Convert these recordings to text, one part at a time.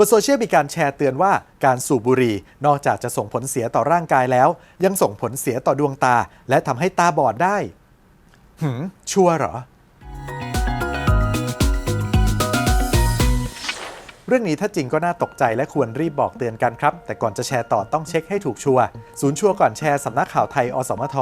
บนโซเชียลมีการแชร์เตือนว่าการสูบบุหรี่นอกจากจะส่งผลเสียต่อร่างกายแล้ว ยังส่งผลเสียต่อดวงตา และทำให้ตาบอดได้ หืม ชัวร์เหรอ เรื่องนี้ถ้าจริงก็น่าตกใจและควรรีบบอกเตือนกันครับ แต่ก่อนจะแชร์ต่อต้องเช็คให้ถูกชัวร์ศูนย์ชัวร์ก่อนแชร์สำนักข่าวไทย อสมท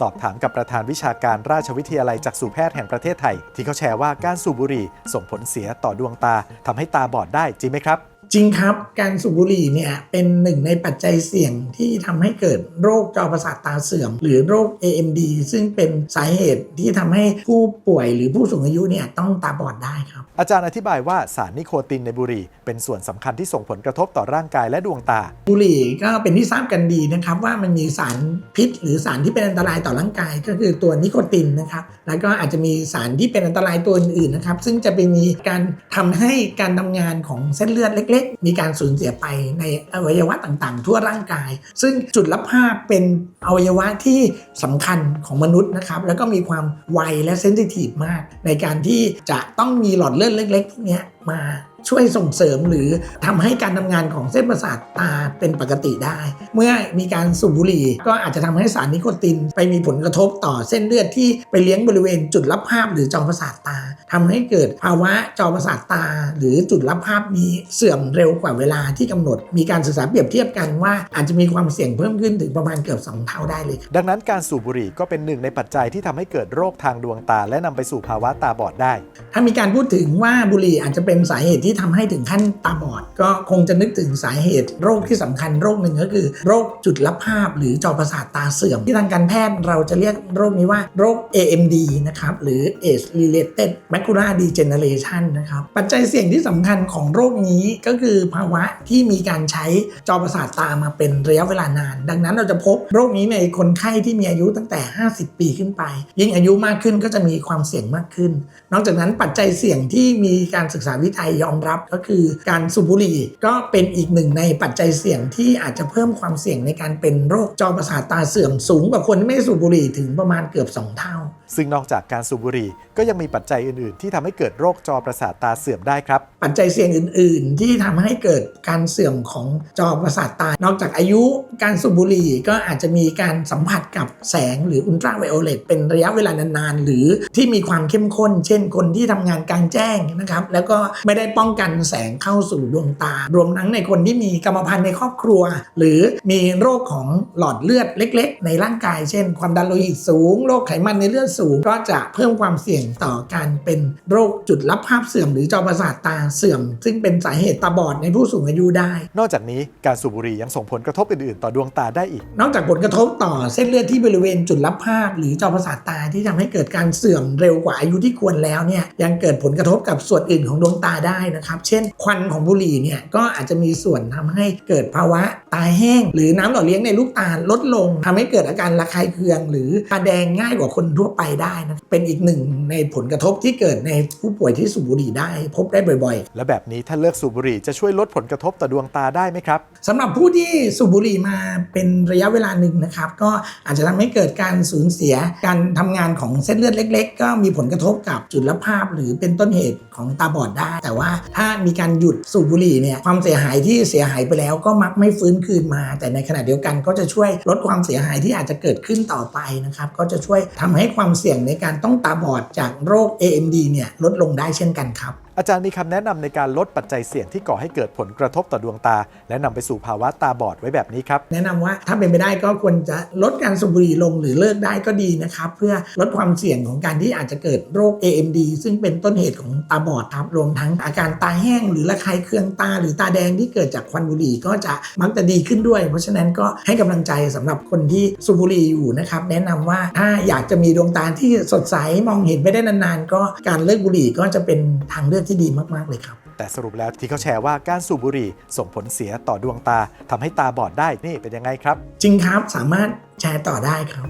สอบถามกับประธานวิชาการราชวิทยาลัยจักษุแพทย์แห่งประเทศไทย ที่เขาแชร์ว่าการสูบบุหรี่ส่งผลเสียต่อดวงตาทำให้ตาบอดได้จริงไหมครับ จริงครับการสูบบุหรี่เนี่ยเป็นหนึ่งในปัจจัยเสี่ยงที่ทำให้เกิดโรคจอประสาทตาเสื่อม หรือโรค AMD ซึ่งเป็นสาเหตุที่ทำให้ผู้ป่วยหรือผู้สูงอายุเนี่ยต้องตาบอดได้ครับ อาจารย์อธิบายว่าสารนิโคตินในบุหรี่ เป็นส่วนสำคัญที่ส่งผลกระทบต่อร่างกายและดวงตา บุหรี่ก็เป็นที่ทราบกันดีนะครับว่ามันมีสารพิษ หรือสารที่เป็นอันตรายต่อร่างกาย ก็คือตัวนิโคตินนะครับแล้วก็อาจจะมีสารที่เป็นอันตรายตัวอื่นๆนะครับซึ่งจะเป็นมีการทำให้การทำงานของเส้นเลือดเล็กๆ มีการสูญเสียไปในอวัยวะต่างๆ ทั่วร่างกาย ซึ่งจุดรับภาพเป็นอวัยวะที่สำคัญของมนุษย์นะครับแล้วก็มีความไวและเซนซิทีฟมาก ในการที่จะต้องมีหลอดเลือดเล็กๆพวกนี้มา ช่วยส่งเสริมหรือทำให้การทำงานของเส้นประสาทตาเป็นปกติได้ เมื่อมีการสูบบุหรี่ก็อาจจะทำให้สารนิโคติน ไปมีผลกระทบต่อเส้นเลือดที่ไปเลี้ยงบริเวณจุดรับภาพหรือจอประสาทตาทำให้เกิดภาวะจอประสาทตา หรือจุดรับภาพมีเสื่อมเร็วกว่าเวลาที่กำหนด มีการศึกษาเปรียบเทียบกันว่าอาจจะมีความเสี่ยงเพิ่มขึ้นถึงประมาณเกือบ 2 เท่าได้เลย ดังนั้นการสูบบุหรี่ก็เป็นหนึ่งในปัจจัยที่ทำให้เกิดโรคทางดวงตา และนำไปสู่ภาวะตาบอดได้ ถ้ามีการพูดถึงว่าบุหรี่อาจจะเป็นสาเหตุที่ที่ทำให้ถึงขั้นตาบอด ก็คงจะนึกถึงสาเหตุ โรคที่สำคัญโรคหนึ่งก็คือ โรคจุดรับภาพ หรือจอประสาทตาเสื่อมที่ทางการแพทย์เราจะเรียกโรคนี้ว่าโรค AMD นะครับหรือ Age Related Macular Degeneration นะครับปัจจัยเสี่ยงที่สำคัญของโรคนี้ก็คือภาวะที่มีการใช้จอประสาทตามาเป็นระยะเวลานาน ดังนั้นเราจะพบโรคนี้ในคนไข้ที่มีอายุตั้งแต่ 50 ปีขึ้นไป ยิ่งอายุมากขึ้นก็จะมีความเสี่ยงมากขึ้น นอกจากนั้นปัจจัยเสี่ยงที่มีการศึกษาวิจัยยอมรับก็คือการสูบบุหรี่ก็เป็นอีกหนึ่งในปัจจัยเสี่ยงที่อาจจะเพิ่มความเสี่ยงในการเป็นโรคจอประสาทตาเสื่อมสูงกว่าคนที่ไม่สูบบุหรี่ถึงประมาณเกือบ 2 เท่า ซึ่งนอกจากการสูบบุหรี่ก็ยังมีปัจจัยอื่นๆ ที่ทำให้เกิดโรคจอประสาทตาเสื่อมได้ครับ ปัจจัยเสี่ยงอื่น ๆ ที่ทำให้เกิดการเสื่อมของจอประสาทตา นอกจากอายุการสูบบุหรี่ก็อาจจะมีการสัมผัสกับแสงหรืออุลตราไวโอเลตเป็นระยะเวลานานๆ หรือที่มีความเข้มข้น เช่น คนที่ทำงานกลางแจ้งนะครับ แล้วก็ไม่ได้ป้องกันแสงเข้าสู่ดวงตา รวมทั้งในคนที่มีกรรมพันธุ์ในครอบครัว หรือมีโรคของหลอดเลือดเล็ก ๆ ในร่างกาย เช่น ความดันโลหิตสูง โรคไขมันในเลือดสูงก็จะเพิ่มความเสี่ยงต่อการเป็นโรคจุดรับภาพเสื่อมหรือจอประสาทตาเสื่อม ซึ่งเป็นสาเหตุตาบอดในผู้สูงอายุได้ นอกจากนี้การสูบบุหรี่ยังส่งผลกระทบอื่นๆ ต่อดวงตาได้อีก นอกจากผลกระทบต่อเส้นเลือดที่บริเวณจุดรับภาพ หรือจอประสาทตาที่ทำให้เกิดการเสื่อมเร็วกว่าอายุที่ควรแล้วเนี่ยยังเกิดผลกระทบกับส่วนอื่นของดวงตาได้นะครับ เช่น ควันของบุหรี่เนี่ยก็อาจจะมีส่วนทำให้เกิดภาวะตาแห้ง หรือน้ำหล่อเลี้ยงในลูกตาลดลงทำให้เกิดอาการระคายเคือง หรือตาแดงง่ายกว่าคนทั่วไปได้นะเป็นอีกหนึ่งในผลกระทบที่เกิดในผู้ป่วยที่สูบบุหรี่ได้ พบได้บ่อยๆ และแบบนี้ถ้าเลิกสูบบุหรี่จะช่วยลดผลกระทบต่อดวงตาได้ไหมครับสำหรับผู้ที่สูบบุหรี่มาเป็นระยะเวลาหนึ่งนะครับ ก็อาจจะทำให้เกิดการสูญเสียการทำงานของเส้นเลือดเล็ก ๆ ก็มีผลกระทบกับจุลภาพ หรือเป็นต้นเหตุของตาบอดได้ แต่ว่าถ้ามีการหยุดสูบบุหรี่เนี่ยความเสียหายที่เสียหายไปแล้วก็มักไม่ฟื้นคืนมา แต่ในขณะเดียวกันก็จะช่วยลดความเสียหายที่อาจจะเกิดขึ้นต่อไปนะครับ ก็จะช่วยทำให้ความเสี่ยงในการต้องตาบอดจากโรค AMD เนี่ยลดลงได้เช่นกันครับ อาจารย์มีคำแนะนำในการลดปัจจัยเสี่ยงที่ก่อให้เกิดผลกระทบต่อดวงตา และนำไปสู่ภาวะตาบอดไว้แบบนี้ครับ แนะนำว่าถ้าเป็นไปได้ก็ควรจะลดการสูบบุหรี่ลงหรือเลิกได้ก็ดีนะครับ เพื่อลดความเสี่ยงของการที่อาจจะเกิดโรค AMD ซึ่งเป็นต้นเหตุของตาบอดครับรวมทั้งอาการตาแห้ง หรือระคายเคืองตา หรือตาแดงที่เกิดจากควันบุหรี่ก็จะมักจะดีขึ้นด้วย เพราะฉะนั้นก็ให้กำลังใจสำหรับคนที่สูบบุหรี่อยู่นะครับแนะนำว่าถ้าอยากจะมีดวงตาที่สดใสมองเห็นไปได้นานๆ ก็การเลิกบุหรี่ก็จะเป็นทางเลือกที่ดีมาก ๆ เลยครับ แต่สรุปแล้วที่เขาแชร์ว่าการสูบบุหรี่ส่งผลเสียต่อดวงตาทำให้ตาบอดได้นี่เป็นยังไงครับ จริงครับสามารถแชร์ต่อได้ครับ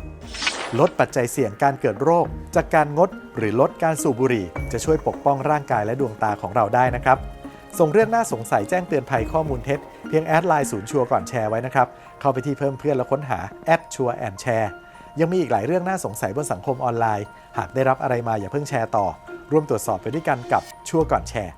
ลดปัจจัยเสี่ยงการเกิดโรค จากการงดหรือลดการสูบบุหรี่ จะช่วยปกป้องร่างกายและดวงตาของเราได้นะครับส่งเรื่องน่าสงสัยแจ้งเตือนภัยข้อมูลเท็จ เพียงแอดไลน์ศูนย์ชัวร์ก่อนแชร์ไว้นะครับ เข้าไปที่เพิ่มเพื่อนแล้วค้นหาแอดชัวร์แอนแชร์ยังมีอีกหลายเรื่องน่าสงสัยบนสังคมออนไลน์ หากได้รับอะไรมาอย่าเพิ่งแชร์ต่อ ร่วมตรวจสอบไปด้วยกันกับชั่วก่อนแชร์